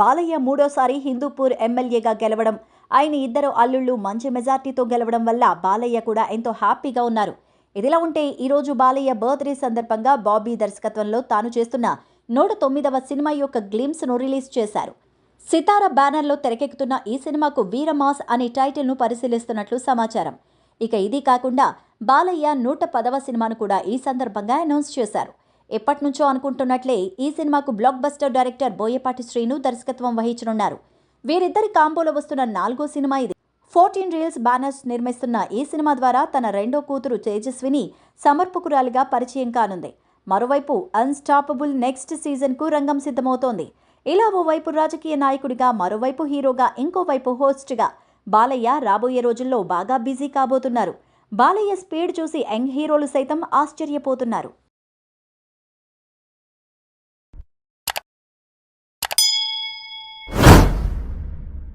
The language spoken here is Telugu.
బాలయ్య మూడోసారి హిందూపూర్ ఎమ్మెల్యేగా గెలవడం. ఆయన ఇద్దరు అల్లుళ్ళు మంచి మెజార్టీతో గెలవడం వల్ల బాలయ్య కూడా ఎంతో హ్యాపీగా ఉన్నారు. ఇదిలా ఉంటే ఈరోజు బాలయ్య బర్త్డే సందర్భంగా బాబీ దర్శకత్వంలో తాను చేస్తున్న నూట తొమ్మిదవ సినిమా యొక్క గ్లిమ్స్ను రిలీజ్ చేశారు. సితార బ్యానర్లో తెరకెక్కుతున్న ఈ సినిమాకు వీరమాస్ అనే టైటిల్ను పరిశీలిస్తున్నట్లు సమాచారం. ఇక ఇది కాకుండా బాలయ్య నూట పదవ సినిమాను కూడా ఈ సందర్భంగా అనౌన్స్ చేశారు. ఎప్పటి నుంచో అనుకుంటున్నట్లే ఈ సినిమాకు blockbuster director Boyapati Srinu దర్శకత్వం వహించనున్నారు. వీరిద్దరి కాంబోలో వస్తున్న నాలుగో సినిమా ఇది. ఫోర్టీన్ రీల్స్ బ్యానర్స్ నిర్మిస్తున్న ఈ సినిమా ద్వారా తన రెండో కూతురు తేజస్విని సమర్పకురాలిగా పరిచయం కానుంది. మరోవైపు అన్స్టాపబుల్ నెక్స్ట్ సీజన్కు రంగం సిద్ధమవుతోంది. ఇలా ఓవైపు రాజకీయ నాయకుడిగా మరోవైపు హీరోగా ఇంకోవైపు హోస్ట్గా బాలయ్య రాబోయే రోజుల్లో బాగా బిజీ కాబోతున్నారు. బాలయ్య స్పీడ్ చూసి యంగ్ హీరోలు సైతం ఆశ్చర్యపోతున్నారు.